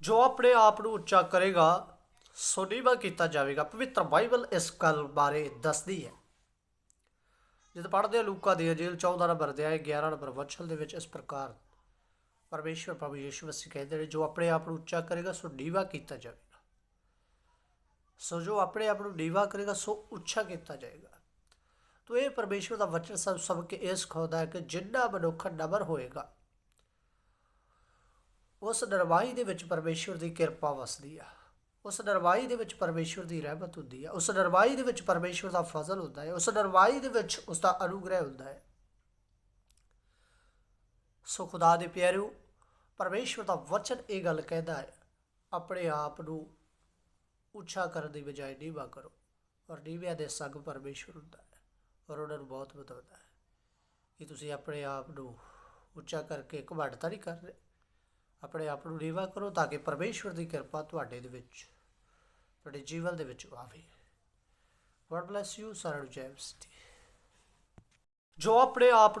ਜੋ ਆਪਣੇ ਆਪ ਨੂੰ ਉੱਚਾ ਕਰੇਗਾ ਸੋ ਨੀਵਾਂ ਕੀਤਾ ਜਾਵੇਗਾ। ਪਵਿੱਤਰ ਬਾਈਬਲ ਇਸ ਗੱਲ ਬਾਰੇ ਦੱਸਦੀ ਹੈ। ਜਦ ਪੜ੍ਹਦੇ ਹਾਂ ਲੂਕਾ ਦੀ ਅੰਜੀਲ 14 ਨੰਬਰ ਅਧਿਆਇ 11 ਨੰਬਰ ਵਚਨ ਦੇ ਵਿੱਚ ਇਸ ਪ੍ਰਕਾਰ ਪਰਮੇਸ਼ਵਰ ਪ੍ਰਭੂ ਯੀਸ਼ੂ ਮਸੀਹ ਕਹਿੰਦੇ ਨੇ, ਜੋ ਆਪਣੇ ਆਪ ਨੂੰ ਉੱਚਾ ਕਰੇਗਾ, ਸੋ ਨੀਵਾ ਕੀਤਾ ਜਾਵੇਗਾ। ਸੋ ਜੋ ਆਪਣੇ ਆਪ ਨੂੰ ਨੀਵਾਂ ਕਰੇਗਾ, ਸੋ ਉੱਚਾ ਕੀਤਾ ਜਾਏਗਾ ਤੋ ਇਹ ਪਰਮੇਸ਼ਵਰ ਦਾ ਵਚਨ ਸਭ ਸਭ ਕੇ ਇਹ ਸਿਖਾਉਂਦਾ ਹੈ ਕਿ ਜਿੰਨਾ ਮਨੁੱਖ ਨਮਰ ਹੋਏਗਾ ਉਸ ਨਰਵਾਈ ਦੇ ਵਿੱਚ ਪਰਮੇਸ਼ਵਰ ਦੀ ਕਿਰਪਾ ਵਸਦੀ ਆ। ਉਸ ਨਰਵਾਈ ਦੇ ਵਿੱਚ ਪਰਮੇਸ਼ਵਰ ਦੀ ਰਹਿਮਤ ਹੁੰਦੀ ਆ। ਉਸ ਨਰਵਾਈ ਦੇ ਵਿੱਚ ਪਰਮੇਸ਼ਵਰ ਦਾ ਫਜ਼ਲ ਹੁੰਦਾ ਹੈ। ਉਸ ਨਰਵਾਈ ਦੇ ਵਿੱਚ ਉਸ ਦਾ ਅਨੁਗ੍ਰਹਿ ਹੁੰਦਾ ਹੈ। ਸੋ ਖੁਦਾ ਦੇ ਪਿਆਰਿਓ ਪਰਮੇਸ਼ਵਰ ਦਾ ਵਚਨ ਇਹ ਗੱਲ ਕਹਿੰਦਾ ਹੈ, ਆਪਣੇ ਆਪ ਨੂੰ ਉੱਚਾ ਕਰਨ ਦੀ ਬਜਾਏ ਨੀਵਾ ਕਰੋ ਔਰ ਨੀਵਿਆਂ ਦੇ ਸੰਗ ਪਰਮੇਸ਼ਵਰ ਹੁੰਦਾ ਹੈ ਔਰ ਉਹਨਾਂ ਨੂੰ ਬਹੁਤ ਵਧਾਉਂਦਾ ਹੈ। ਕਿ ਤੁਸੀਂ ਆਪਣੇ ਆਪ ਨੂੰ ਉੱਚਾ ਕਰਕੇ ਘਮੰਡ ਤਾਂ ਨਹੀਂ ਕਰ ਰਹੇ? ਆਪਣੇ ਆਪ ਨੂੰ ਨੀਵਾ ਕਰੋ ਤਾਂ ਕਿ ਪਰਮੇਸ਼ਵਰ ਦੀ ਕਿਰਪਾ ਤੁਹਾਡੇ ਦੇ ਵਿੱਚ, ਤੁਹਾਡੇ ਜੀਵਨ ਦੇ ਵਿੱਚ ਆਵੇ। ਗੋਡ ਬlesਸ ਯੂ ਸਾਰਿਆਂ ਨੂੰ ਜੈ। ਜੋ ਆਪਣੇ ਆਪ